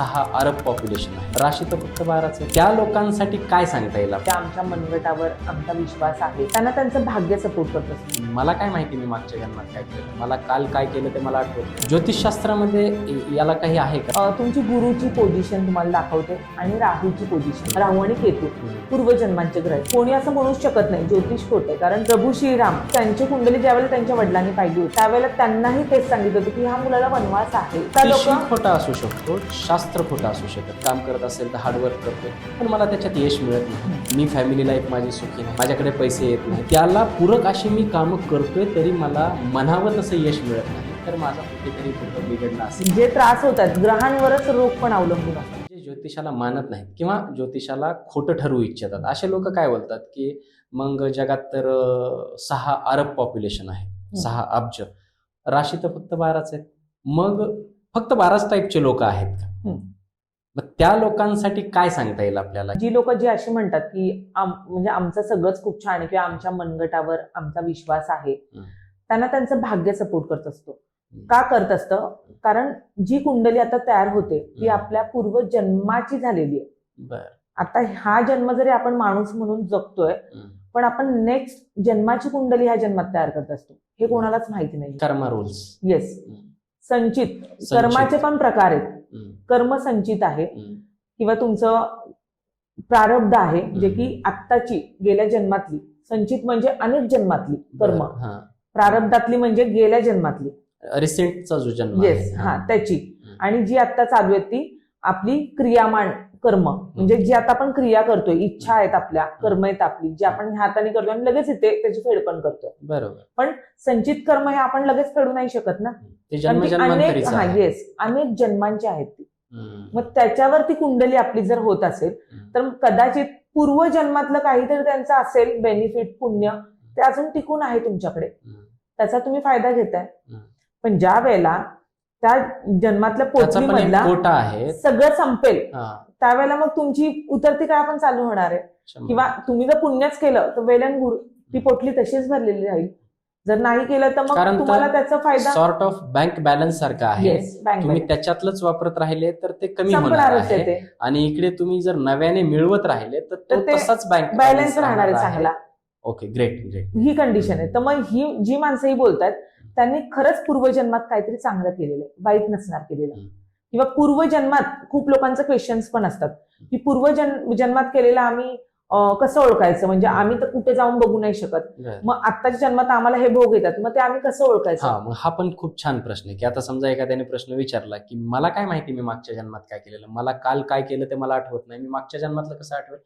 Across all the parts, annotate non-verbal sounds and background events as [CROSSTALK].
सहा अरब पॉप्युलेशन आहे. राशी तर फक्त बाराच आहे. त्या लोकांसाठी काय सांगता येईल त्या आमच्या मनगटावर आमचा विश्वास आहे. त्यांना त्यांचं भाग्य सपोर्ट करत असतं मला काय माहिती मी मागच्या जन्मात काय केलं? मला काल काय केलं ते मला आठवत. ज्योतिषशास्त्रामध्ये याला काही आहे का? तुमची गुरुची पोझिशन तुम्हाला दाखवते आणि राहूची पोझिशन राहू आणि केतू पूर्वजन्मांचे ग्रह. कोणी असं म्हणूच शकत नाही ज्योतिष खोटे कारण प्रभू श्रीराम त्यांची कुंडली ज्यावेळेला त्यांच्या वडिलांनी पाहिली होती त्यावेळेला त्यांनाही तेच सांगितलं होतं की ह्या मुलाला वनवास आहे. त्या लोक खोटा असू शकतो. शास्त्र खोटा असू शकत काम करत असेल तर हार्डवर्क करतो पण मला त्याच्यात यश मिळत नाही. मी फॅमिली लाईफ माझी सुखी नाही. माझ्याकडे पैसे येत नाही. त्याला पूरक अशी मी कामं करतोय तरी मला म्हणावं तसं यश मिळत नाही. तर माझा कुठेतरी कुठं बिघडला असेल. जे त्रास होतात ग्रहांवरच रोग पण अवलंबून असतात. जे ज्योतिषाला मानत नाहीत किंवा ज्योतिषाला खोटं ठरवू इच्छितात. असे लोक काय बोलतात की मग जगात तर सहा अरब पॉप्युलेशन आहे. सहा अब्ज. राशी तर फक्त बाराच आहेत. मग फक्त बाराच टाईपचे लोक आहेत का. मग त्या लोकांसाठी काय सांगता येईल आपल्याला? जी लोक जी अशी म्हणतात की म्हणजे आमचं सगळंच खूप छान आहे किंवा आमच्या मनगटावर आमचा विश्वास आहे. त्यांना त्यांचं भाग्य सपोर्ट करत असतो. का करत असतं? कारण जी कुंडली आता तयार होते ती. आपल्या पूर्वजन्माची झालेली आहे. आता हा जन्म जरी आपण माणूस म्हणून जगतोय पण आपण नेक्स्ट जन्माची कुंडली ह्या जन्मात तयार करत असतो. हे कोणालाच माहिती नाही. कर्मा रूल्स येस संचित. कर्माचे पण प्रकार आहेत. कर्म संचित आहे किंवा तुमचं प्रारब्ध आहे जे की आत्ताची गेल्या जन्मातली. संचित म्हणजे अनेक जन्मातली कर्म. प्रारब्धातली म्हणजे गेल्या जन्मातली. रिसेंटचा जो जन्म येस. हा त्याची. आणि जी आता चालू आहे ती आपली क्रियामान कर्म. म्हणजे जी आता आपण क्रिया करतोय इच्छा आहेत आपल्या कर्म आहेत आपली जी आपण ह्या हाताने करतोय आणि लगेच येते त्याची फेड पण करतोय. बरोबर. संचित कर्म हे आपण लगेच फेडू नाही शकत ना? अनेक हा येस अनेक जन्मांची आहेत ती. मग त्याच्यावरती कुंडली आपली जर होत असेल तर कदाचित पूर्वजन्मातलं काहीतरी त्यांचं असेल बेनिफिट पुण्य ते अजून टिकून आहे तुमच्याकडे. त्याचा तुम्ही फायदा घेताय. पण ज्या वेळेला त्या जन्मातल्या त्याचा पण एक पोटलीमधला कोटा आहे. सगळं संपेल. हा, त्यावेळेला मग तुमची उतरती काळ पण चालू होणार आहे. शंभर. किंवा तुम्ही जर पुण्यच केलं तर वेल अँड गुड. ती पोटली तशीच भरलेली राहील. जर नाही केलं तर मग तर तुम्हाला त्याचा फायदा सॉर्ट ऑफ बँक बॅलन्स सारखं आहे. येस बँक तुम्ही त्याच्यातलंच वापरत राहिले तर ते कमी होणार संपणारच आहे. आहे ते. आणि इकडे तुम्ही जर नव्याने मिळवत राहिले तर तो तर ते तसाच बँक बॅलन्स राहणार आहे चांगला. ओके ग्रेट ग्रेट ही कंडिशन आहे. तर मग ही जी माणसं ही बोलतात त्यांनी खरंच पूर्वजन्मात काहीतरी चांगलं केलेलं आहे. वाईट नसणार केलेलं. किंवा पूर्वजन्मात खूप लोकांचे क्वेश्चन्स पण असतात. की पूर्वजन्म जन्मात केलेलं आम्ही कसं ओळखायचं? म्हणजे आम्ही तर कुठे जाऊन बघू नाही शकत. मग आत्ताच्या जन्मात आम्हाला हे भोग येतात. मग ते आम्ही कसं हा ओळखायचं मग हा पण खूप छान प्रश्न आहे. की आता समजा एखाद्याने प्रश्न विचारला की मला काय माहिती मी मागच्या जन्मात काय केलेलं? मला काल काय केलं ते मला आठवत नाही. मी मागच्या जन्मातलं कसं आठवेल?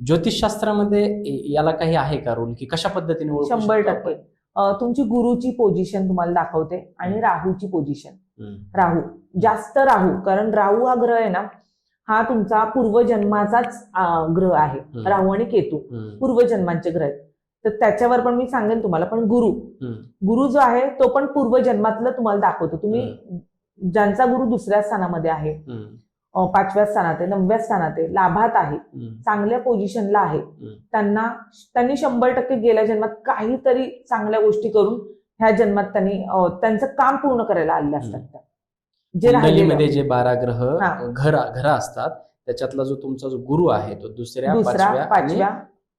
ज्योतिषशास्त्रामध्ये याला काही आहे का रोल की कशा पद्धतीने शंभर टक्के. तुमची गुरुची पोझिशन तुम्हाला दाखवते आणि राहूची पोझिशन. राहू. जास्त राहू. कारण राहू हा ग्रह आहे ना हा तुमचा पूर्वजन्माचाच ग्रह आहे. राहू आणि केतू. पूर्वजन्मांचे ग्रह आहेत. तर त्याच्यावर पण मी सांगेन तुम्हाला पण गुरु. गुरु जो आहे तो पण पूर्वजन्मातलं तुम्हाला दाखवतो. तुम्ही ज्यांचा गुरु दुसऱ्या स्थानामध्ये आहे पाचव्या स्थानात आहे नवव्या स्थानात आहे लाभात आहे. चांगल्या पोझिशनला आहे. त्यांना त्यांनी शंभर टक्के गेल्या जन्मात काहीतरी चांगल्या गोष्टी करून ह्या जन्मात त्यांनी त्यांचं काम पूर्ण करायला आलेलं असतात. जे राहिलेलं जे बारा ग्रह. घर घर असतात त्याच्यातला जो तुमचा जो गुरु आहे तो दुसऱ्या दुसऱ्या पाचव्या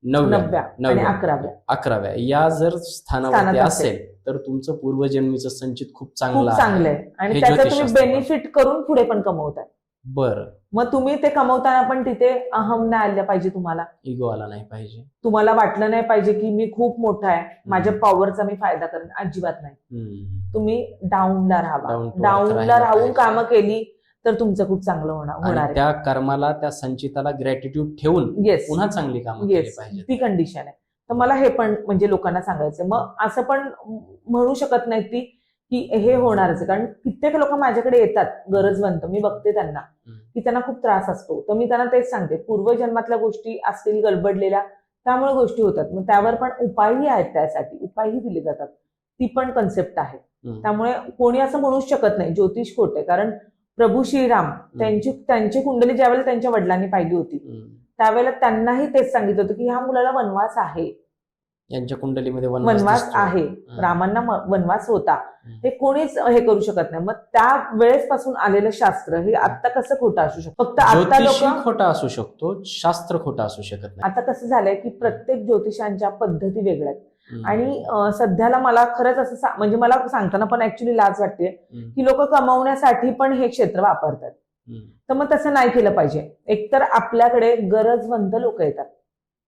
नवव्या. अकराव्या. अकराव्या. या जर स्थानावरती असेल तर तुमचं पूर्वजन्मीचं संचित खूप चांगलं चांगलं आहे. आणि त्याचं तुम्ही बेनिफिट करून पुढे पण कमवताय. बरं. मग तुम्ही ते कमवताना पण तिथे अहम नाही आल्या पाहिजे तुम्हाला? इगो आला नाही पाहिजे. तुम्हाला वाटलं नाही पाहिजे की मी खूप मोठा आहे माझ्या पॉवरचा मी फायदा करेन अजिबात नाही. हम्म. तुम्ही डाऊनला राहावा Down to earth डाऊनला राहिलं राहून पाहिजे. कामं केली तर तुमचं खूप चांगलं होणार होणार आणि आहे. त्या कर्माला त्या संचिताला ग्रॅटिट्यूड ठेवून येस पुन्हा चांगली कामं केली येस पाहिजे ती कंडिशन आहे. तर मला हे पण म्हणजे लोकांना सांगायचं मग असं पण म्हणू शकत नाही ती की हे होणारच आहे. कारण कित्येक लोक माझ्याकडे येतात गरजवंत. मी बघते त्यांना. की त्यांना खूप त्रास असतो. तर मी त्यांना तेच सांगते. पूर्वजन्मातल्या गोष्टी असतील गडबडलेल्या त्यामुळे गोष्टी होतात. मग त्यावर पण उपायही आहेत त्यासाठी. उपायही दिले जातात. ती पण कन्सेप्ट आहे. त्यामुळे कोणी असं म्हणूच शकत नाही. ज्योतिष खोटे. कारण प्रभू श्रीराम त्यांची त्यांची कुंडली ज्यावेळेला त्यांच्या वडिलांनी पाहिली होती. त्यावेळेला त्यांनाही तेच सांगितलं होतं की ह्या मुलाला वनवास आहे. यांच्या कुंडलीमध्ये वनवास. आहे. रामांना वनवास होता हं. कोणीच हे करू शकत नाही मग त्या वेळेसपासून आलेलं शास्त्र हे आता कसं खोटं असू शकतं फक्त आता लोक खोटा असू शकतो शास्त्र खोटा असू शकत नाही आता कसं झालंय की प्रत्येक ज्योतिषांच्या पद्धती वेगळ्या. आणि सध्याला मला खरंच असं म्हणजे मला सांगताना पण ऍक्च्युली लाज वाटते. की लोक कमावण्यासाठी पण हे क्षेत्र वापरतात. तर मग तसं नाही केलं पाहिजे एकतर आपल्याकडे गरजवंत लोक येतात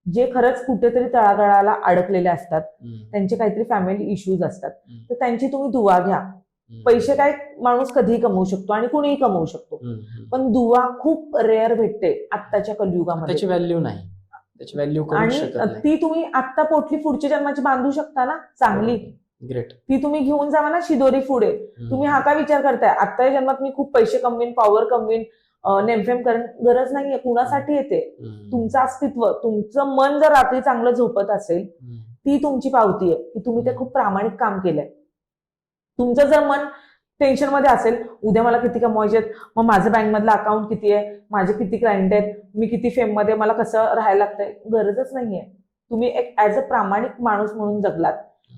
जे खरंच कुठेतरी तळागाळाला अडकलेले असतात. त्यांचे काहीतरी फॅमिली इश्यूज असतात. तर त्यांची तुम्ही दुवा घ्या. पैसे काय माणूस कधीही कमवू शकतो आणि कुणीही कमवू शकतो. पण दुवा खूप रेअर भेटते आत्ताच्या कलियुगामध्ये. त्याची व्हॅल्यू नाही. त्याची व्हॅल्यू आणि ती तुम्ही आत्ता पोटली पुढच्या जन्माची बांधू शकता ना चांगली. ग्रेट ती तुम्ही घेऊन जावा ना शिदोरी पुढे. तुम्ही हा काय विचार करताय? आत्ताच्या जन्मात मी खूप पैसे कमवीन पॉवर कमवीन नेमफेम करेन गरज नाहीये कुणासाठी येते? तुमचं अस्तित्व तुमचं मन जर रात्री चांगलं झोपत असेल ती तुमची पावती आहे की तुम्ही ते खूप प्रामाणिक काम केलंय. तुमचं जर मन टेन्शनमध्ये असेल उद्या मला किती कमवायचे आहेत, मग माझं बँकमधलं अकाउंट किती आहे माझे किती क्लायंट आहेत मी किती फेममध्ये मला कसं राहायला लागतंय गरजच नाहीये. तुम्ही एक ऍज अ प्रामाणिक माणूस म्हणून जगलात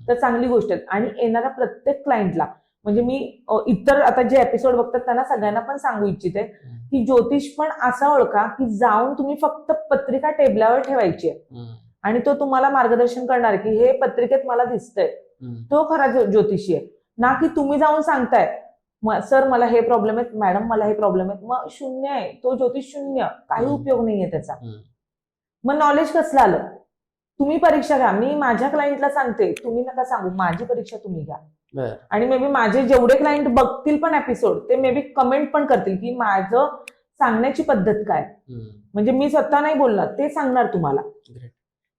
तर चांगली गोष्ट आहे. आणि येणाऱ्या प्रत्येक क्लायंटला म्हणजे मी इतर आता जे एपिसोड बघतात त्यांना सगळ्यांना पण सांगू इच्छिते की ज्योतिष पण असा ओळखा की जाऊन तुम्ही फक्त पत्रिका टेबलावर ठेवायची आहे. आणि तो तुम्हाला मार्गदर्शन करणार की हे पत्रिकेत मला दिसतंय. तो खरा ज्यो- ज्योतिषी आहे. ना की तुम्ही जाऊन सांगताय "म- सर मला हे प्रॉब्लेम आहेत मॅडम मला हे प्रॉब्लेम आहेत. मग शून्य आहे. तो ज्योतिष शून्य. काही. उपयोग नाहीये त्याचा. मग नॉलेज कसलं आलं? तुम्ही परीक्षा घ्या. मी माझ्या क्लायंटला सांगते तुम्ही नका सांगू. माझी परीक्षा तुम्ही घ्या. आणि मे बी माझे जेवढे क्लायंट बघतील पण एपिसोड ते मे बी कमेंट पण करतील की माझं सांगण्याची पद्धत काय. म्हणजे मी स्वतः नाही बोलणार ते सांगणार तुम्हाला.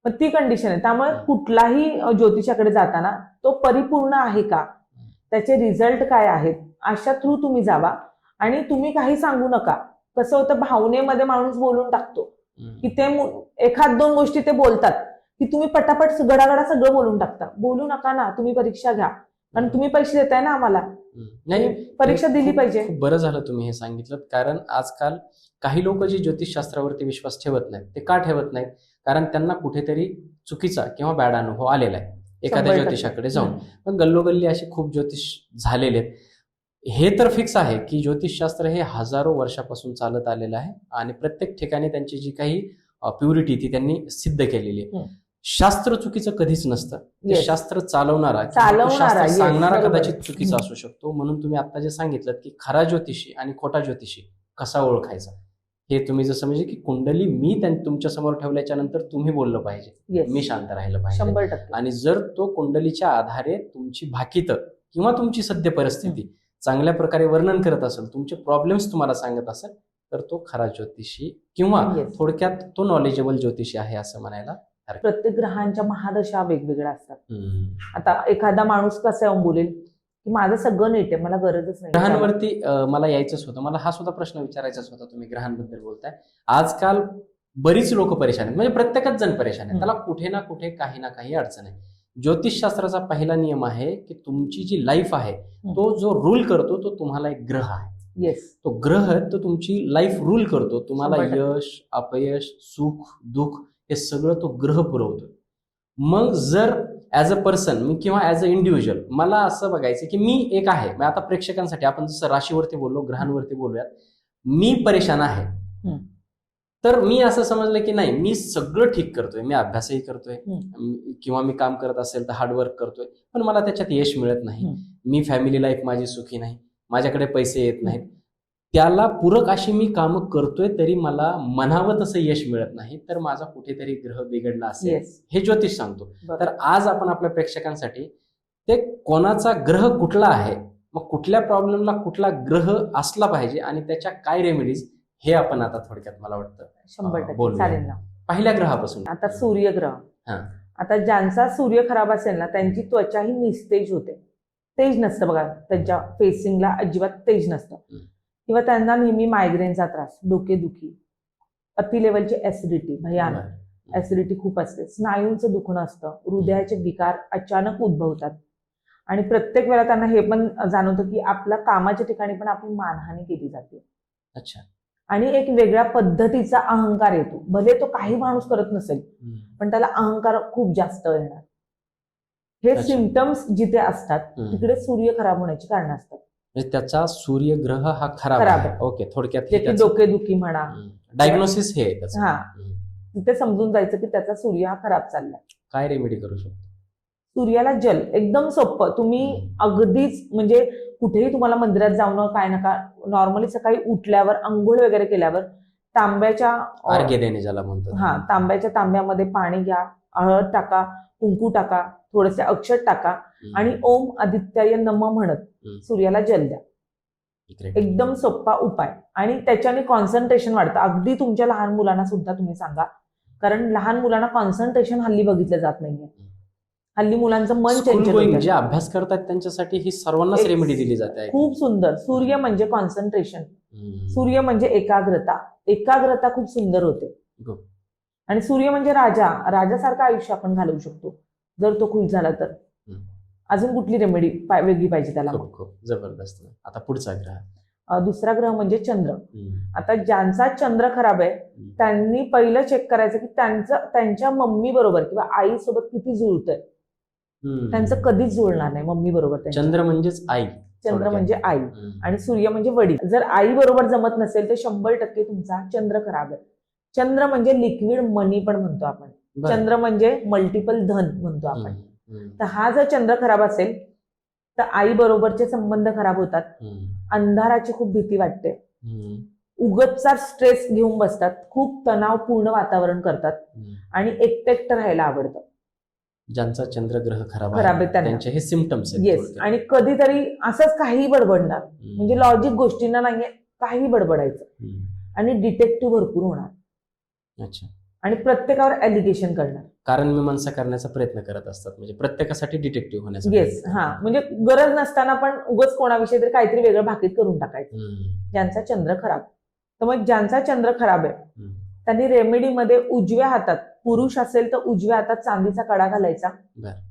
पण ती कंडिशन आहे. त्यामुळे. कुठलाही ज्योतिषाकडे जाताना तो परिपूर्ण आहे का? त्याचे रिझल्ट काय आहेत? अशा थ्रू तुम्ही जावा. आणि तुम्ही काही सांगू नका. कसं होतं भावनेमध्ये माणूस बोलून टाकतो. की ते एखाद दोन गोष्टी ते बोलतात. की तुम्ही पटापट गडागडा सगळं बोलून टाकता. बोलू नका ना तुम्ही परीक्षा घ्या. आणि तुम्ही पैसे देताय ना आम्हाला. नाही परीक्षा दिली पाहिजे. बरं झालं तुम्ही हे सांगितलं. कारण आजकाल काही लोक जे ज्योतिषशास्त्रावरती विश्वास ठेवत नाहीत ते का ठेवत नाहीत? कारण त्यांना कुठेतरी चुकीचा किंवा बॅड अनुभव आलेला आहे. एखाद्या. ज्योतिषाकडे जाऊन. पण गल्लोगल्ली असे खूप ज्योतिष झालेले आहेत. हे तर फिक्स आहे की ज्योतिषशास्त्र हे हजारो वर्षापासून चालत आलेलं आहे आणि प्रत्येक ठिकाणी त्यांची जी काही प्युरिटी ती त्यांनी सिद्ध केलेली आहे. शास्त्र चुकीचं कधीच नसतं ते Yes. शास्त्र चालवणारा शास्त्र सांगणारा. कदाचित चुकीचा. असू शकतो म्हणून तुम्ही आता जे सांगितलं की खरा ज्योतिषी आणि खोटा ज्योतिषी कसा ओळखायचा हे तुम्ही जसं म्हणजे की कुंडली मी तुमच्यासमोर ठेवल्याच्या नंतर तुम्ही बोललं पाहिजे मी शांत राहिलं पाहिजे आणि जर तो कुंडलीच्या आधारे तुमची भाकीत किंवा तुमची सद्य परिस्थिती चांगल्या प्रकारे वर्णन करत असेल तुमचे प्रॉब्लेम्स तुम्हाला सांगत असेल तर तो खरा ज्योतिषी किंवा. थोडक्यात तो नॉलेजेबल ज्योतिषी आहे असं म्हणायला प्रत्येक ग्रहांच्या महादशा वेगवेगळ्या असतात. आता एखादा माणूस कसा येऊन बोलेल की माझं सगळं नीट आहे मला गरजच नाही. ग्रहांवरती मला यायचंच होतं. मला हा सुद्धा प्रश्न विचारायचाच होता तुम्ही ग्रहांबद्दल बोलताय. आजकाल बरीच लोक परेशान आहेत. म्हणजे प्रत्येकच जण परेशान आहे. त्याला कुठे ना कुठे काही ना काही अडचण आहे. ज्योतिषशास्त्राचा पहिला नियम आहे की तुमची जी लाईफ आहे तो जो रूल करतो तो तुम्हाला एक ग्रह आहे. येस तो ग्रह तो तुमची लाईफ रूल करतो. तुम्हाला. यश अपयश सुख दुःख हे सगळं तो ग्रह पुरवतो मग जर ऍज अ पर्सन मी किंवा ऍज अ इंडिव्हिज्युअल मला असं बघायचं की मी एक आहे आता प्रेक्षकांसाठी आपण जसं राशीवरती बोललो ग्रहांवरती बोलूयात मी परेशान आहे. तर मी असं समजलं की नाही मी सगळं ठीक करतोय मी अभ्यासही करतोय. किंवा मी काम करत असेल तर हार्डवर्क करतोय पण मला त्याच्यात यश मिळत नाही. मी फॅमिली लाईफ माझी सुखी नाही माझ्याकडे पैसे येत नाहीत त्याला पूरक अशी मी कामं करतोय तरी मला म्हणावं तसं यश मिळत नाही तर माझा कुठेतरी ग्रह बिघडला असेल हे ज्योतिष सांगतो. तर आज आपण आपल्या प्रेक्षकांसाठी ते कोणाचा ग्रह कुठला आहे मग कुठल्या प्रॉब्लेमला कुठला ग्रह असला पाहिजे आणि त्याच्या काय रेमेडीज हे आपण आता थोडक्यात मला वाटतं शंभर टक्के. बोलूया. चालेल ना. पहिल्या ग्रहापासून. आता सूर्यग्रह. हा. आता ज्यांचा सूर्य खराब असेल ना त्यांची त्वचाही निस्तेज होते. तेज नसतं बघा त्यांच्या फेसिंगला अजिबात तेज नसतं. किंवा त्यांना नेहमी मायग्रेनचा त्रास डोकेदुखी अति लेवलची ऍसिडिटी भयानक. ऍसिडिटी खूप असते. स्नायूंचं दुखणं असतं. हृदयाचे विकार अचानक उद्भवतात. आणि प्रत्येक वेळा त्यांना हे पण जाणवतं की आपल्या कामाच्या ठिकाणी पण आपली मानहानी केली जाते. अच्छा. आणि एक वेगळ्या पद्धतीचा अहंकार येतो. भले तो काही माणूस करत नसेल. पण त्याला अहंकार खूप जास्त येणार. हे. सिमटम्स जिथे असतात. तिकडे सूर्य खराब होण्याची कारण असतात. म्हणजे त्याचा सूर्यग्रह हा खराब आहे. ओके थोडक्यात डोकेदुखी म्हणा. डायग्नोसिस हे हा. तिथे समजून जायचं की त्याचा सूर्य हा खराब चाललाय. काय रेमेडी करू शकतो? सूर्याला जल एकदम सोपं. तुम्ही अगदीच म्हणजे कुठेही तुम्हाला मंदिरात जाऊन काय नका. नॉर्मली सकाळी उठल्यावर आंघोळ वगैरे केल्यावर तांब्याच्या देणे ज्याला म्हणतात. हा तांब्याच्या तांब्यामध्ये पाणी घ्या हळद टाका. कुंकू टाका थोडेसे अक्षर टाका. आणि ओम आदित्याय नम म्हणत. सूर्याला जल द्या. एकदम सोपा उपाय आणि त्याच्याने कॉन्सन्ट्रेशन वाढतं अगदी तुमच्या लहान मुलांना सुद्धा तुम्ही सांगा कारण लहान मुलांना कॉन्सन्ट्रेशन हल्ली बघितलं जात नाहीये हल्ली मुलांचं मन चंचल होतं. जे अभ्यास करतात त्यांच्यासाठी ही सर्वांनाच रेमेडी दिली जाते खूप सुंदर सूर्य म्हणजे कॉन्सन्ट्रेशन. सूर्य म्हणजे एकाग्रता एकाग्रता खूप सुंदर होते. आणि सूर्य म्हणजे राजा. राजासारखं आयुष्य आपण घालवू शकतो. जर तो खुश झाला तर. अजून कुठली रेमेडी वेगळी पाहिजे त्याला? जबरदस्त. आता पुढचा ग्रह. दुसरा ग्रह म्हणजे चंद्र. आता ज्यांचा चंद्र खराब आहे. त्यांनी पहिलं चेक करायचं की त्यांचं त्यांच्या मम्मी बरोबर किंवा आई सोबत किती जुळतंय. हम्म. त्यांचं कधीच जुळणार नाही मम्मी बरोबर चंद्र म्हणजेच आई. चंद्र. म्हणजे आई. आणि सूर्य म्हणजे वडील. जर आई बरोबर जमत नसेल तर शंभर टक्के तुमचा चंद्र खराब आहे. चंद्र म्हणजे लिक्विड मनी पण म्हणतो आपण. चंद्र म्हणजे मल्टिपल धन म्हणतो आपण. तर हा जर चंद्र खराब असेल तर आई बरोबरचे संबंध खराब होतात. अंधाराची खूप भीती वाटते. उगतचा स्ट्रेस घेऊन बसतात खूप तणावपूर्ण वातावरण करतात. आणि एकटं एकटं राहायला आवडतं ज्यांचा चंद्रग्रह खराब खराब. त्यांचे हे सिमटम्स येस. आणि कधीतरी असंच काही बडबडणार. म्हणजे लॉजिक गोष्टींना नाहीये काही बडबडायचं. आणि डिटेक्टिव्ह भरपूर होणार अच्छा आणि प्रत्येकावर ॲलिगेशन करणार कारण मीमांसा करण्याचा प्रयत्न करत असतात म्हणजे प्रत्येकासाठी डिटेक्टिव्ह होण्याचा येस हा. म्हणजे गरज नसताना पण उगच कोणाविषयी तरी काहीतरी वेगळं भाकीत करून टाकायचं. ज्यांचा चंद्र खराब तर मग ज्यांचा चंद्र खराब आहे. त्यांनी रेमेडीमध्ये उजव्या हातात पुरुष असेल तर उजव्या हातात चांदीचा कडा घालायचा.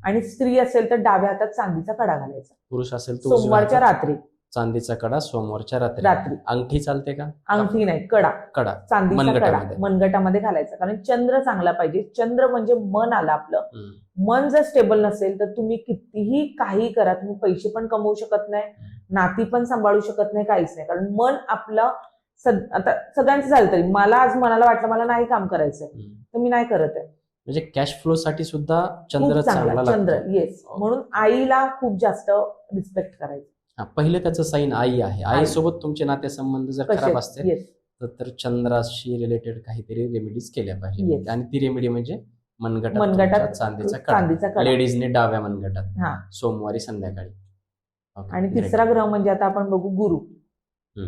आणि स्त्री असेल तर डाव्या हातात चांदीचा कडा घालायचा पुरुष असेल सोमवारच्या रात्री चांदीचा कडा सोमवारच्या रात्री. रात्री. अंगठी चालते का? अंगठी नाही कडा. कडा. चांदीचा कडा. मनगटामध्ये. मनगटामध्ये घालायचा. कारण चंद्र चांगला पाहिजे. चंद्र म्हणजे मन आलं आपलं. हम्म. मन जर स्टेबल नसेल तर तुम्ही कितीही काही करा तुम्ही पैसे पण कमवू शकत नाही. नाती पण सांभाळू शकत नाही काहीच नाही. कारण मन आपलं सद- आता सगळ्यांचं झालं तरी. मला आज मनाला वाटलं मला नाही काम करायचंय. हम्म. तर मी नाही करत आहे. म्हणजे कॅश फ्लो साठी सुद्धा चंद्र खूप चांगला चांगला चंद्र लागतो येस म्हणून आईला खूप जास्त रिस्पेक्ट करायचं. पहिले त्याचं साईन आई आहे. आई. आईसोबत तुमचे नातेसंबंध जर खराब असतील येस तर- चंद्राशी रिलेटेड काहीतरी रेमेडीज केल्या पाहिजे. आणि ती रेमेडी म्हणजे मनगटात मनगटात चांदीचा कडा लेडीजने डाव्या मनगटात. हा. सोमवारी संध्याकाळी. आणि. तिसरा ग्रह म्हणजे आता आपण बघू गुरु.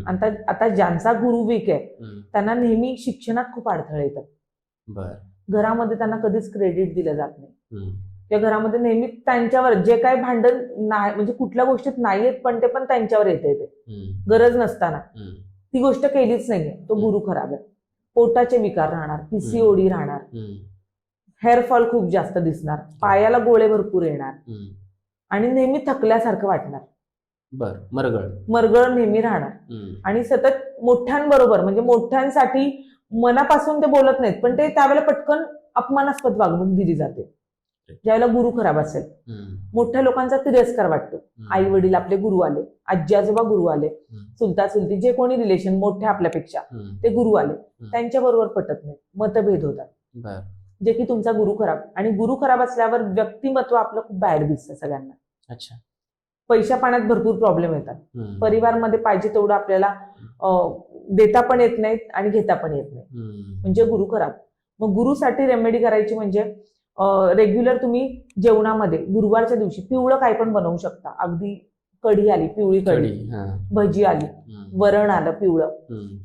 आता आता ज्यांचा गुरु वीक आहे. त्यांना नेहमी शिक्षणात खूप अडथळे येतात. बर. घरामध्ये त्यांना कधीच क्रेडिट दिलं जात नाही. त्या घरामध्ये नेहमी त्यांच्यावर जे काही भांडण नाही म्हणजे कुठल्या गोष्टीत नाही येत पण ते पण त्यांच्यावर येते ते. गरज नसताना. ती गोष्ट केलीच नाहीये. तो. गुरु खराब आहे. पोटाचे विकार राहणार पीसीओडी राहणार. हेअरफॉल खूप जास्त दिसणार. पायाला गोळे भरपूर येणार. आणि नेहमी थकल्यासारखं वाटणार. बर मरगळ. मरगळ नेहमी राहणार. आणि सतत मोठ्यांबरोबर म्हणजे मोठ्यांसाठी मनापासून ते बोलत नाहीत पण ते त्यावेळेला पटकन अपमानास्पद वागणूक दिली जाते. ज्यावेळेला गुरु खराब असेल. मोठ्या लोकांचा तिरस्कार वाटतो. आई वडील आपले गुरु आले आजी आजोबा गुरु आले. चुलता चुलती जे कोणी रिलेशन मोठे आपल्यापेक्षा. ते गुरु आले. त्यांच्या बरोबर पटत नाही. मतभेद होतात. जे की तुमचा गुरु खराब. आणि गुरु खराब असल्यावर व्यक्तिमत्व आपलं खूप बॅड दिसतं सगळ्यांना. अच्छा. पैशा पाण्यात भरपूर प्रॉब्लेम येतात. परिवारमध्ये पाहिजे तेवढं आपल्याला देता पण येत नाहीत आणि घेता पण येत नाही. म्हणजे गुरु खराब. मग गुरुसाठी रेमेडी करायची म्हणजे रेग्युलर तुम्ही जेवणामध्ये गुरुवारच्या दिवशी पिवळं काय पण बनवू शकता. अगदी कढी आली पिवळी कढी. भजी आली. वरण आलं पिवळं.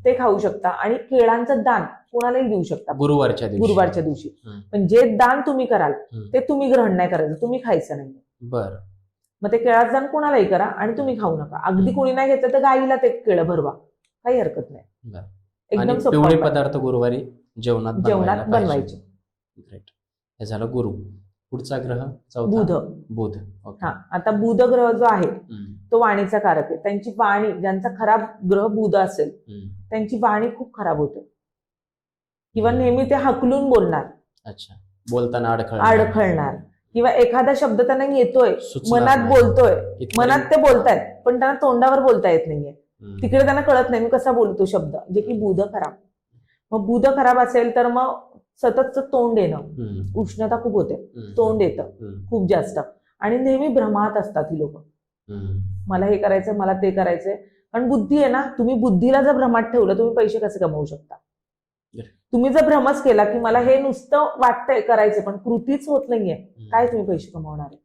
ते खाऊ शकता आणि केळांचं दान कोणालाही देऊ शकता. गुरुवारच्या दिवशी. गुरुवारच्या दिवशी. पण जे दान तुम्ही कराल. ते तुम्ही ग्रहण नाही करायचं तुम्ही खायचं नाही. बर. मग ते केळाचं दान कोणालाही करा आणि तुम्ही खाऊ नका. अगदी कोणी नाही घेतलं तर गाईला ते केळं भरवा. काही हरकत नाही. एकदम सोपा. पदार्थ गुरुवारी जेवणात जेवणात. बनवायचे. हे झालं गुरु. पुढचा ग्रह चौथा बुध. बुध. हा आता बुध ग्रह जो आहे. तो वाणीचा कारक आहे. त्यांची वाणी ज्यांचा खराब ग्रह बुध असेल. त्यांची वाणी खूप खराब होते. किंवा नेहमी ते हकलून बोलणार. अच्छा. बोलताना अडखळ अडखळणार. किंवा एखादा शब्द त्यांना येतोय मनात. बोलतोय. मनात ते बोलतायत पण त्यांना तोंडावर बोलता येत नाहीये. तिकडे त्यांना कळत नाही मी कसा बोलतो शब्द. जे की बुध खराब. मग बुध खराब असेल तर मग सततच तोंड येणं. उष्णता खूप होते. तोंड येतं. खूप जास्त आणि नेहमी भ्रमात असतात ही लोक. मला हे करायचंय मला ते करायचंय कारण बुद्धी आहे ना तुम्ही बुद्धीला जर भ्रमात ठेवलं तुम्ही पैसे कसे कमवू शकता. तुम्ही जर भ्रमच केला की मला हे नुसतं वाटतंय करायचं पण कृतीच होत नाहीये. काय तुम्ही पैसे कमवणार आहे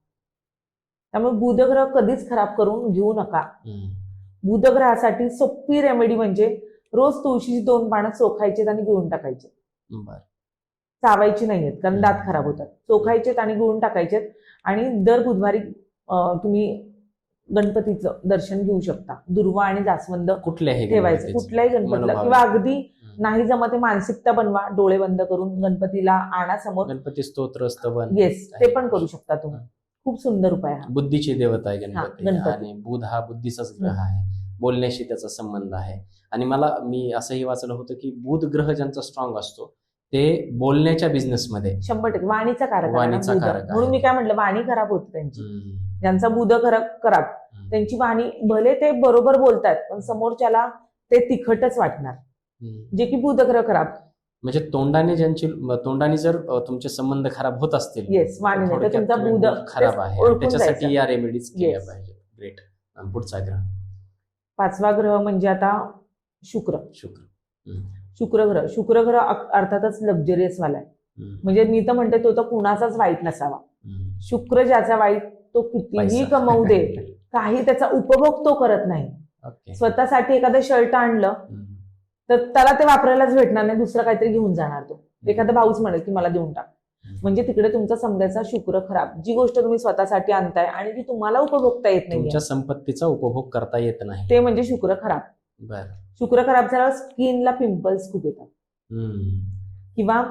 त्यामुळे बुधग्रह कधीच खराब करून घेऊ नका. बुधग्रहासाठी सोपी रेमेडी म्हणजे रोज तुळशीची दोन पानं चोखायचेत आणि गिळून टाकायचे चावायची नाहीयेत कारण दात खराब होतात. चोखायचेत आणि गिळून टाकायचेत आणि दर बुधवारी तुम्ही गणपतीचं दर्शन घेऊ शकता. दुर्वा आणि जास्वंद कुठल्याही ठेवायचं. कुठल्याही गणपतीला. किंवा अगदी. नाही जमत आहे मानसिकता बनवा. डोळे बंद करून गणपतीला आणा समोर गणपती स्तोत्र येस ते पण करू शकता तुम्ही. खूप सुंदर उपाय हा. बुद्धीची देवता आहे गणपती. गणपती. आणि बुध हा बुद्धीचाच ग्रह आहे. बोलण्याशी त्याचा संबंध आहे. आणि मला मी असंही वाचलं होतं की बुध ग्रह ज्यांचा स्ट्रॉंग असतो ते बोलण्याच्या बिझनेसमध्ये शंभर टक्के. वाणीचा कारक वाणीचा. कारक. म्हणून मी काय म्हटलं वाणी खराब होती त्यांची. ज्यांचा बुध खराब खराब त्यांची वाणी भले ते बरोबर बोलतात पण समोरच्याला ते तिखटच वाटणार. जे की बुध खराब. म्हणजे तोंडाने ज्यांची तोंडाने जर तुमचे संबंध खराब होत असतील येस वाणी तुमचा बुध खराब आहे. त्याच्यासाठी. या रेमेडीज केल्या. पाहिजेत. ग्रेट पुढचा ग्रह. पाचवा ग्रह म्हणजे आता शुक्र. शुक्र. शुक्र ग्रह शुक्र ग्रह अक- अर्थातच लक्झरियस वाला आहे. म्हणजे मी तर म्हणते तो तर कुणाचाच वाईट नसावा. शुक्र ज्याचा वाईट तो कितीही. कमवू दे [LAUGHS] काही त्याचा उपभोग तो करत नाही. स्वतःसाठी एखादं शर्ट आणलं. तर त्याला ते वापरायलाच भेटणार नाही दुसरं काहीतरी घेऊन जाणार तो. एखादा भाऊच म्हणेल की मला देऊन टाक. म्हणजे तिकडे तुमचा समजायचा शुक्र खराब. जी गोष्ट तुम्ही स्वतःसाठी आणताय आणि ती तुम्हाला उपभोगता येत नाही तुमच्या संपत्तीचा उपभोग करता येत नाही. ते म्हणजे शुक्र खराब. शुक्र खराब झाल्यावर स्किनला पिंपल्स खूप येतात. किंवा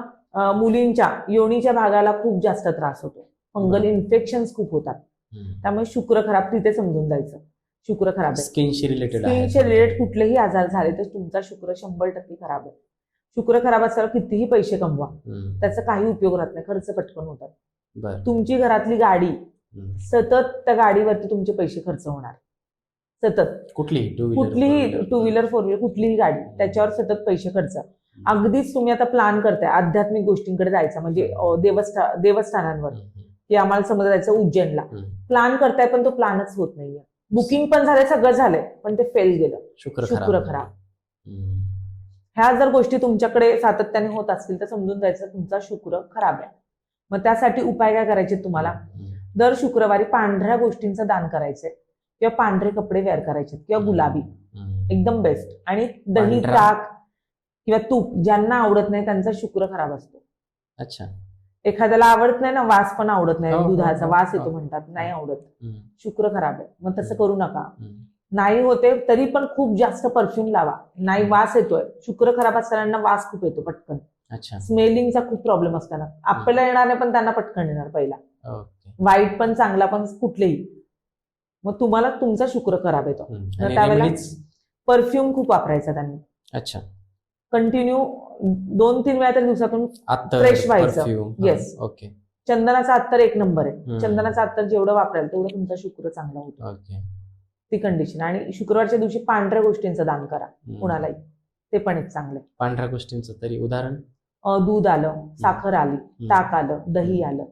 मुलींच्या योनीच्या भागाला खूप जास्त त्रास होतो. फंगल इन्फेक्शन खूप होतात. त्यामुळे शुक्र खराब तिथे समजून जायचं. शुक्र खराब आहे. स्किनशी रिलेटेड आहे. स्किनचे रिलेटेड कुठलेही आजार झाले तर तुमचा शुक्र शंभर टक्के खराब आहे. शुक्र खराब असल्यावर कितीही पैसे कमवा. त्याचा काही उपयोग राहत नाही. खर्च पटकन होतात. तुमची घरातली गाडी. सतत त्या गाडीवरती तुमचे पैसे खर्च होणार. सतत. कुठलीही टू कुठलीही टू व्हीलर फोर व्हीलर कुठलीही गाडी त्याच्यावर सतत पैसे खर्च. अगदीच तुम्ही आता प्लॅन करताय आध्यात्मिक गोष्टींकडे जायचं म्हणजे देवस्था देवस्थानांवर की आम्हाला समजा जायचं उज्जैनला. प्लॅन करताय पण तो प्लॅनच होत नाहीये. बुकिंग पण झालंय सगळं झालंय पण ते फेल गेलं. शुक्र खराब. ह्या जर गोष्टी तुमच्याकडे सातत्याने होत असतील तर समजून जायचं तुमचा शुक्र खराब आहे. मग त्यासाठी उपाय काय करायचे तुम्हाला. दर शुक्रवारी पांढऱ्या गोष्टींचं दान करायचंय. किंवा पांढरे कपडे वेअर करायचे किंवा गुलाबी. एकदम बेस्ट आणि दही. ताक किंवा तूप ज्यांना आवडत नाही त्यांचा शुक्र खराब असतो. अच्छा. एखाद्याला आवडत नाही ना वास पण आवडत नाही. हो, हो, दुधाचा हो, वास. येतो म्हणतात नाही आवडत. शुक्र खराब आहे. मग तसं करू नका. नाही होते तरी पण खूप जास्त परफ्यूम लावा. नाही वास येतोय शुक्र खराब असताना वास खूप येतो पटकन. अच्छा. स्मेलिंगचा खूप प्रॉब्लेम असताना. आपल्याला येणार नाही पण त्यांना पटकन येणार पहिला. वाईट पण चांगला पण कुठलेही. मग तुम्हाला तुमचा शुक्र खराब येतो. त्यावेळेला-? परफ्यूम खूप वापरायचा त्यांनी. अच्छा. कंटिन्यू दोन तीन वेळा तर दिवसातून Fresh व्हायचं. हा, ओके चंदनाचा अत्तर एक नंबर आहे. चंदनाचा अत्तर जेवढं वापराल तेवढं तुमचा शुक्र चांगला होतो. ओके ती कंडिशन आणि शुक्रवारच्या दिवशी पांढऱ्या गोष्टींचं दान करा. कुणालाही. ते पण एक चांगलं. पांढऱ्या गोष्टींचं तरी उदाहरण? दूध आलं साखर आली ताक आलं दही आलं.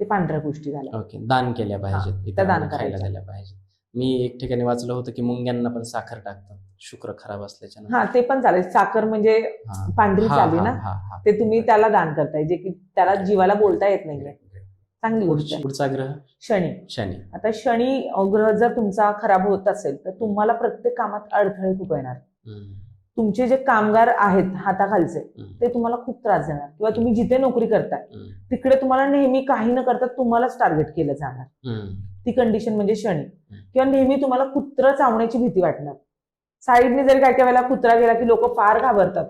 ते पांढऱ्या गोष्टी झाल्या. ओके दान केल्या पाहिजेत दान खायला करायच्या. द्यायला पाहिजे मी एक ठिकाणी वाचलं होतं की मुंग्यांना पण साखर टाकतात शुक्र खराब असल्याच्या हा ते पण चालेल साखर म्हणजे. पांढरी चाली ना. ते तुम्ही त्याला दान करताय जे की त्याला जीवाला बोलता येत नाहीये चांगली गोष्ट पुढची- ग्रह? शनी. शनी. आता शनी ग्रह जर तुमचा खराब होत असेल तर तुम्हाला प्रत्येक कामात अडथळे खूप येणार. तुमचे जे कामगार आहेत हाताखालचे. ते तुम्हाला खूप त्रास देणार किंवा तुम्ही जिथे नोकरी करताय. तिकडे तुम्हाला नेहमी काही न करता तुम्हालाच टार्गेट केलं जाणार. ती कंडिशन म्हणजे शनी किंवा नेहमी तुम्हाला कुत्र चावण्याची भीती वाटणार साईडने जरी काय काय वेळेला कुत्रा गेला की लोक फार घाबरतात.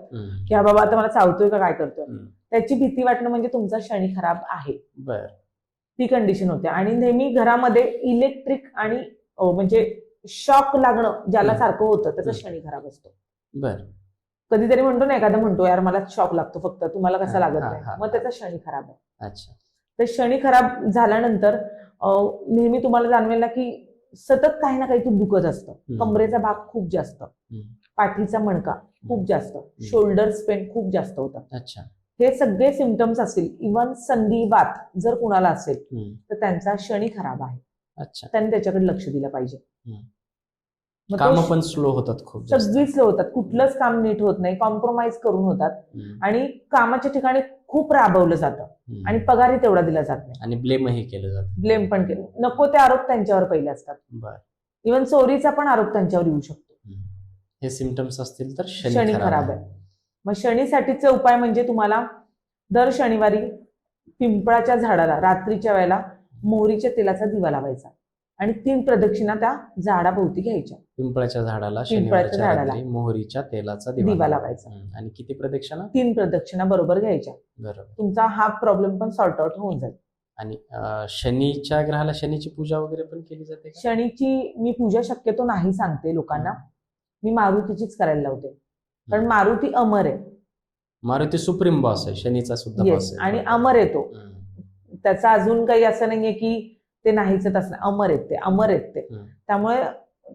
की हा बाबा आता मला चावतोय का काय करतोय. त्याची भीती वाटणं म्हणजे तुमचा शनी खराब आहे बर ती कंडिशन होते आणि नेहमी घरामध्ये इलेक्ट्रिक आणि म्हणजे शॉक लागणं ज्याला. सारखं होतं त्याचा. शनी खराब असतो बर. कधीतरी म्हणतो ना एखादा म्हणतो यार मला शॉक लागतो फक्त तुम्हाला कसा लागत हा, नाही? हा, मग हा. त्याचा शनी खराब आहे. अच्छा. तर शनी खराब झाल्यानंतर अं, नेहमी तुम्हाला जाणवेल ना की सतत काही ना काही तू दुखत असतं. हम्म. कमरेचा भाग खूप जास्त. पाठीचा मणका खूप जास्त. शोल्डर्स पेन खूप जास्त होतात अच्छा. हे सगळे सिमटम्स असतील इवन संधिवात जर कुणाला असेल हम्म. तर त्यांचा शनी खराब आहे. अच्छा. त्यांनी त्याच्याकडे लक्ष दिलं पाहिजे. हम्म. काम पण स्लो होतात खूप सगळीच स्लो होतात. कुठलंच काम नीट होत नाही. कॉम्प्रोमाइज करून होतात. आणि कामाच्या ठिकाणी खूप राबवलं जातं. आणि पगारही तेवढा दिला जात नाही. आणि ब्लेमही केलं जातं. ब्लेम पण केलं. नको ते आरोप त्यांच्यावर पहिले असतात. इव्हन चोरीचा पण आरोप त्यांच्यावर येऊ शकतो. हे सिमटम्स असतील तर शनी शनी खराब आहे. मग शनीसाठीचे उपाय म्हणजे तुम्हाला दर शनिवारी पिंपळाच्या झाडाला रात्रीच्या वेळेला मोहरीच्या तेलाचा दिवा लावायचा. आणि तीन प्रदक्षिणा त्या झाडाभोवती घ्यायच्या. पिंपळाच्या झाडाला पिंपळाच्या शनिवारच्या झाडाला. रात्री मोहरीच्या तेलाचा दिवा दिवा लावायचा. हम्म. आणि किती प्रदक्षिणा? तीन प्रदक्षिणा बरोबर घ्यायच्या. बरोबर. तुमचा हा प्रॉब्लेम पण सॉर्ट आउट होऊन जाईल. आणि अं, शनीच्या ग्रहाला शनीची पूजा वगैरे पण केली जाते का? शनीची मी पूजा शक्यतो नाही सांगते लोकांना. मी मारुतीचीच करायला लावते. कारण मारुती अमर आहे. मारुती सुप्रीम बॉस आहे. शनीचा सुद्धा येस बॉस आहे. आणि अमर आहे तो. हम्म. त्याचा अजून काही असं नाहीये की ते नाहीच असं अमर आहेत ते अमर आहेत ते. त्यामुळे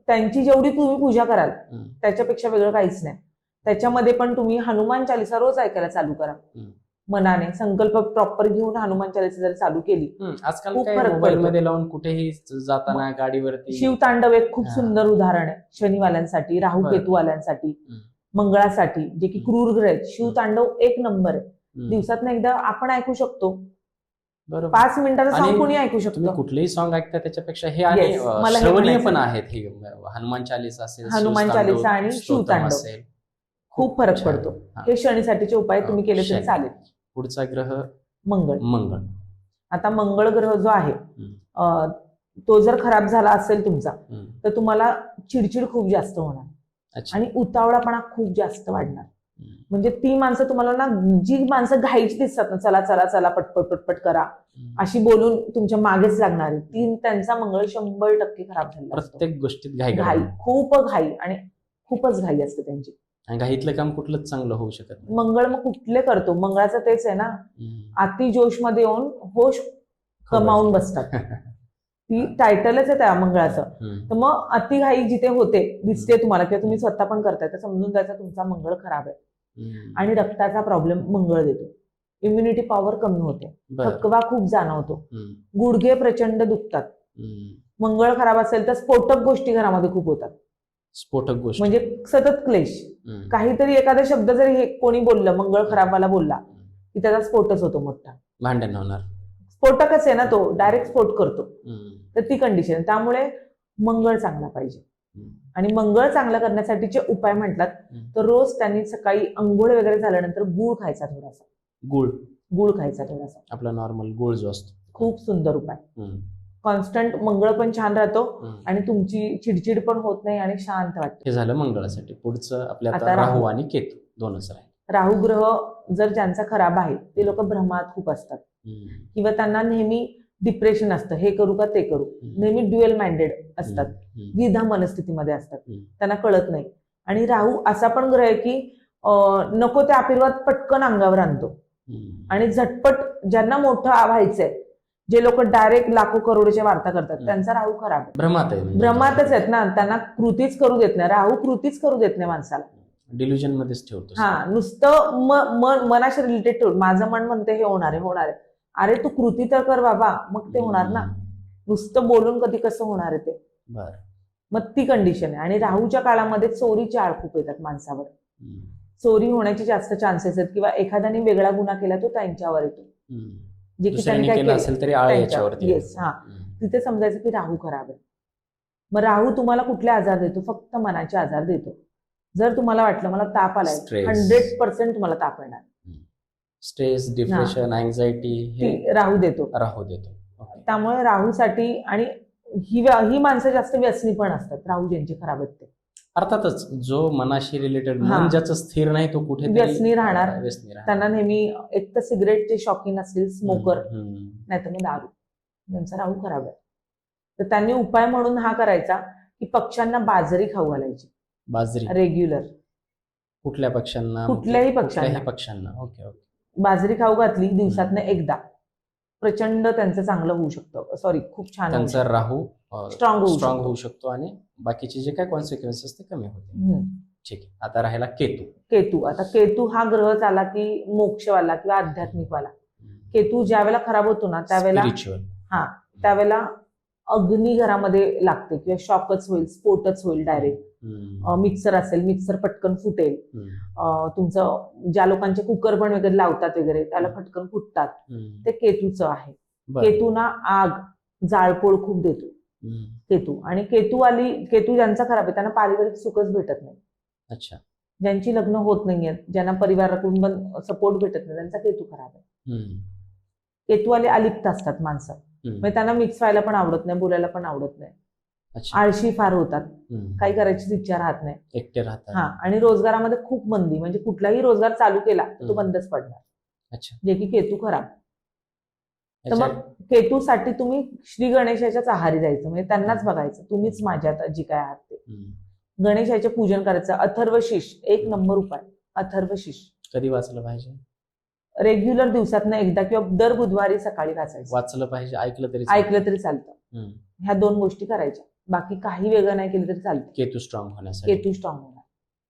त्यांची जेवढी तुम्ही पूजा कराल. त्याच्यापेक्षा वेगळं काहीच नाही त्याच्यामध्ये पण तुम्ही हनुमान चालिसा रोज ऐकायला चालू करा. मनाने संकल्प प्रॉपर घेऊन हनुमान चालिसा जर चालू केली. आजकाल खूप काय फरक मोबाईल पडतो. मध्ये लावून कुठेही जाताना गाडीवरती शिवतांडव एक खूप. सुंदर उदाहरण आहे शनिवाल्यांसाठी राहू बरं. केतूवाल्यांसाठी हम्म. मंगळासाठी जे की. क्रूर ग्रह आहेत शिवतांडव एक नंबर आहे. दिवसात एकदा आपण ऐकू शकतो बरोबर पाच मिनिटाचा आणि सॉंग कोणी ऐकू तुम्ही शकतो कुठलेही सॉन्ग ऐकता त्याच्यापेक्षा हे आणि Yes, अं, मला हे श्रवणीय म्हणायचं. पण आहेत हे हनुमान चालीसा असेल हनुमान चालीसा आणि स्तोत्रम शिवतांडव. असेल खूप फरक छान. पडतो हा. हे शनीसाठीचे उपाय तुम्ही केले तरी शनी. चालेल पुढचा ग्रह मंगळ मंगळ आता मंगळ ग्रह जो आहे. अं, तो जर खराब झाला असेल तुमचा हम्म. तर तुम्हाला चिडचिड खूप जास्त होणार अच्छा आणि उतावळापणा खूप जास्त वाढणार. म्हणजे ती माणसं तुम्हाला ना जी माणसं घाईची दिसतात ना चला चला चला पटपट पटपट करा. अशी बोलून तुमच्या मागेच लागणार ती त्यांचा मंगळ शंभर टक्के खराब झाला. प्रत्येक गोष्टीत घाई घाई खूप घाई आणि खूपच घाई असते त्यांची आणि घाईतलं काम कुठलंच चांगलं होऊ शकत मंगळ मग कुठले करतो मंगळाचं तेच आहे ना. अति जोशमध्ये येऊन होश कमावून बसतात ती टायटलच आहे त्या मंगळाचं. तर मग अति घाई जिथे होते दिसते तुम्हाला किंवा तुम्ही स्वतः पण करताय तर समजून जायचा तुमचा मंगळ खराब आहे. आणि रक्ताचा प्रॉब्लेम मंगळ देतो इम्युनिटी पॉवर कमी होते. थकवा खूप जाणवतो. गुडघे प्रचंड दुखतात. मंगळ खराब असेल तर स्फोटक गोष्टी घरामध्ये खूप होतात स्फोटक गोष्ट म्हणजे सतत क्लेश. काहीतरी एखादा शब्द जरी हे कोणी बोललं मंगळ खराबवाला बोलला की त्याचा स्फोटच होतो मोठा भांडण होणार स्फोटकच आहे ना तो डायरेक्ट स्फोट करतो. तर ती कंडिशन. त्यामुळे मंगळ चांगला पाहिजे. आणि मंगळ चांगला करण्यासाठीचे उपाय म्हटलात हम्म. तर रोज त्यांनी सकाळी अंघोळ वगैरे झाल्यानंतर गुळ खायचा थोडासा गुळ गुळ खायचा थोडासा आपला नॉर्मल गुळ जो असतो खूप सुंदर उपाय. कॉन्स्टंट मंगळ पण छान राहतो. आणि तुमची चिडचिड पण होत नाही आणि शांत वाटते हे झालं मंगळासाठी पुढचं आपल्या आता राहू. आणि केतू दोनच राहील राहू ग्रह जर ज्यांचा खराब आहे ते लोक भ्रमात खूप असतात. किंवा त्यांना नेहमी डिप्रेशन असतं हे करू का ते करू. नेहमी ड्युएल माइंडेड असतात. द्विधा मनस्थितीमध्ये असतात. त्यांना कळत नाही. आणि राहू असा पण ग्रह आहे की नको ते आशीर्वाद पटकन अंगावर आणतो. आणि झटपट ज्यांना मोठं व्हायचंय जे लोक डायरेक्ट लाखो करोडच्या वार्ता करतात. त्यांचा राहू खराब आहे. भ्रमात आहे भ्रमातच आहेत ना. त्यांना कृतीच करू देत नाही. राहू कृतीच करू देत नाही माणसाला. डिल्युजन मध्येच ठेवतो. हा नुसतं मनाशी रिलेटेड माझं मन म्हणते हे होणार आहे होणार आहे. अरे तू कृती तर कर बाबा मग ते होणार ना. नुसतं बोलून कधी कसं होणार आहे ते? मग ती कंडिशन आहे. आणि राहूच्या काळामध्ये चोरीचे आळ खूप येतात माणसावर. चोरी होण्याचे जास्त चान्सेस आहेत किंवा एखाद्याने वेगळा गुन्हा केला तो त्यांच्यावर येतो. जे की त्यांनी काय केलं Yes, हा. तिथे समजायचं की राहू खराब आहे. मग राहू तुम्हाला कुठले आजार देतो? फक्त मनाचे आजार देतो. जर तुम्हाला वाटलं मला ताप आलाय. हंड्रेड पर्सेंट तुम्हाला ताप येणार. स्ट्रेस डिप्रेशन अँझायटी हे राहू देतो. राहू देतो. त्यामुळे राहूसाठी आणि ही ही माणसं जास्त व्यसनी पण असतात राहू ज्यांची खराब आहेत ते. अर्थातच जो मनाशी रिलेटेड. मन ज्याचं स्थिर नाही तो कुठे व्यसनी राहणार. त्यांना नेहमी एक तर सिगरेटचे शॉकीन असतील स्मोकर. नाही तर मग दारू. यांचा राहू खराब आहे. तर त्यांनी उपाय म्हणून हा करायचा की पक्ष्यांना बाजरी खाऊ घालायची. बाजरी. रेग्युलर कुठल्या पक्ष्यांना? कुठल्याही कुठल्याही पक्ष्यांना. पक्ष्यांना. ओके ओके बाजरी खाऊ घातली दिवसातनं एकदा. प्रचंड त्यांचं चांगलं होऊ शकतं. सॉरी खूप छान होऊ त्यांचा राहू Strong होऊ स्ट्रॉंग शकतो. होऊ शकतो आणि बाकीचे जे काय कॉन्सिक्वेन्सेस ते कमी होते हम्म. ठीक आहे. आता राहिला केतू. केतू. आता केतू हा ग्रह आला की मोक्षवाला किंवा आध्यात्मिकवाला. केतू ज्या वेळेला खराब होतो ना त्यावेळेला स्पिरिच्युअल त्यावेळेला अग्नी घरामध्ये लागते किंवा शॉकच होईल स्फोटच होईल डायरेक्ट मिक्सर असेल मिक्सर पटकन फुटेल. तुमचं ज्या लोकांचे कुकर पण वगैरे लावतात वगैरे त्याला पटकन फुटतात. ते केतूचं आहे. केतूना आग जाळपोळ खूप देतो. केतू. आणि केतू आली केतू ज्यांचा खराब आहे त्यांना पारिवारिक सुखच भेटत नाही. अच्छा. ज्यांची लग्न होत नाहीयेत ज्यांना परिवाराकडून पण सपोर्ट भेटत नाही त्यांचा केतू खराब आहे. हम्म. केतूवाले अलिप्त असतात माणसं. म्हणजे त्यांना मिक्स व्हायला पण आवडत नाही बोलायला पण आवडत नाही. आळशी फार होतात. काही करायचीच इच्छा राहत नाही. एकटे राहतात. हा आणि रोजगारामध्ये खूप मंदी. म्हणजे कुठलाही रोजगार चालू केला तो. बंदच पडणार. अच्छा. जे की केतू खराब. तर मग केतूसाठी तुम्ही श्री गणेशाच्याच आहारी जायचं. म्हणजे त्यांनाच बघायचं. तुम्हीच माझ्यात जी काय आहात ते. गणेशाचे पूजन करायचं. अथर्वशीष एक नंबर उपाय. अथर्वशीष कधी वाचलं पाहिजे? रेग्युलर दिवसातनं एकदा किंवा दर बुधवारी सकाळी वाचायचं. वाचलं पाहिजे. ऐकलं तरी. ऐकलं तरी चालतं. ह्या दोन गोष्टी करायच्या. बाकी काही वेगळं नाही केलं तरी चालतं केतू स्ट्रॉंग होण्यासाठी. केतू स्ट्रॉंग होणार.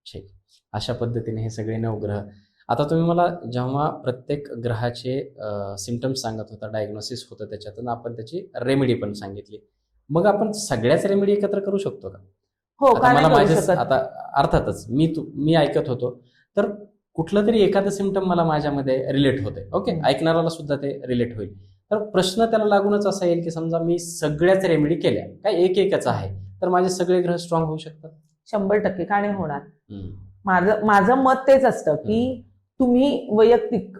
ठीक. अशा पद्धतीने हे सगळे नवग्रह आता तुम्ही मला जेव्हा प्रत्येक ग्रहाचे सिमटम्स सांगत होता डायग्नोसिस होतं त्याच्यातून आपण त्याची रेमेडी पण सांगितली. मग आपण सगळ्याच रेमेडी एकत्र करू शकतो का? हो आता मला माझे आता अर्थातच मी तु- मी ऐकत होतो. तर कुठलं तरी एखादं सिमटम मला माझ्यामध्ये रिलेट होते ओके. ऐकणाऱ्याला सुद्धा ते रिलेट होईल. तर प्रश्न त्याला लागूनच असा येईल की समजा मी सगळ्याच रेमेडी केल्या काय एक एकच आहे तर माझे सगळे ग्रह स्ट्रॉंग होऊ शकतात? शंभर टक्के का नाही होणार. माझं माझं मत तेच असतं की तुम्ही वैयक्तिक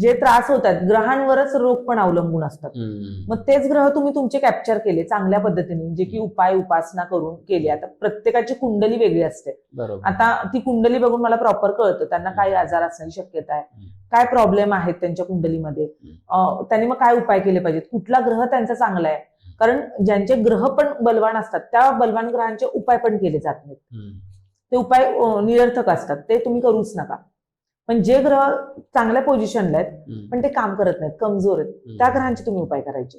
जे त्रास होतात ग्रहांवरच रोग पण अवलंबून असतात. मग तेच ग्रह तुम्ही तुमचे कॅप्चर केले चांगल्या पद्धतीने जे की उपाय उपासना करून केले. आता प्रत्येकाची कुंडली वेगळी असते. आता ती कुंडली बघून मला प्रॉपर कळतं. त्यांना काय आजार असण्याची शक्यता आहे. काय प्रॉब्लेम आहेत त्यांच्या कुंडलीमध्ये? त्यांनी मग काय उपाय केले पाहिजेत? कुठला ग्रह त्यांचा चांगला आहे? कारण ज्यांचे ग्रह पण बलवान असतात त्या बलवान ग्रहांचे उपाय पण केले जात नाहीत. ते उपाय निरर्थक असतात. ते तुम्ही करूच नका. पण जे ग्रह चांगल्या पोझिशनला आहेत. पण ते काम करत नाहीत कमजोर आहेत. त्या ग्रहांचे तुम्ही उपाय करायचे.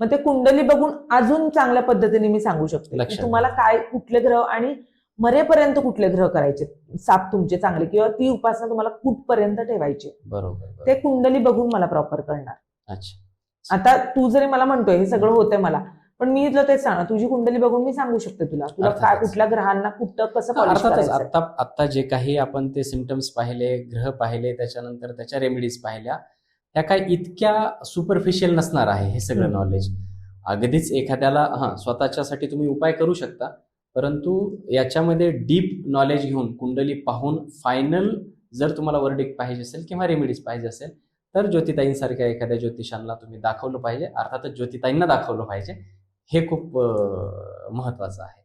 मग ते कुंडली बघून अजून चांगल्या पद्धतीने मी सांगू शकते की तुम्हाला काय कुठले ग्रह आणि मरेपर्यंत कुठले ग्रह करायचे? साप तुमचे चांगले किंवा ती उपासना तुम्हाला कुठपर्यंत ठेवायची? बरोबर. ते कुंडली बघून मला प्रॉपर कळणार अच्छा. आता तू जरी मला म्हणतोय हे सगळं होतंय मला पण मी तुला तेच सांगणार तुझी कुंडली बघून मी सांगू शकते तुला तुला काय. कुठल्या ग्रहांना कुठं कसं अर्थातच. आता आता जे काही आपण ते सिमटम्स पाहिले ग्रह पाहिले त्याच्यानंतर त्याच्या रेमेडीज पाहिल्या त्या काय इतक्या सुपरफिशियल नसणार आहे हे सगळं. नॉलेज अगदीच एखाद्याला हा स्वतःच्यासाठी तुम्ही उपाय करू शकता परंतु याच्यामध्ये डीप नॉलेज घेऊन कुंडली पाहून फायनल जर तुम्हाला वर्डिक पाहिजे असेल किंवा रेमेडीज पाहिजे असेल तर ज्योतिताईंसारख्या एखाद्या ज्योतिषांना तुम्ही दाखवलं पाहिजे अर्थातच ज्योतिताईंना दाखवलं पाहिजे हे खूप महत्त्वाचं महत्वाचं आहे.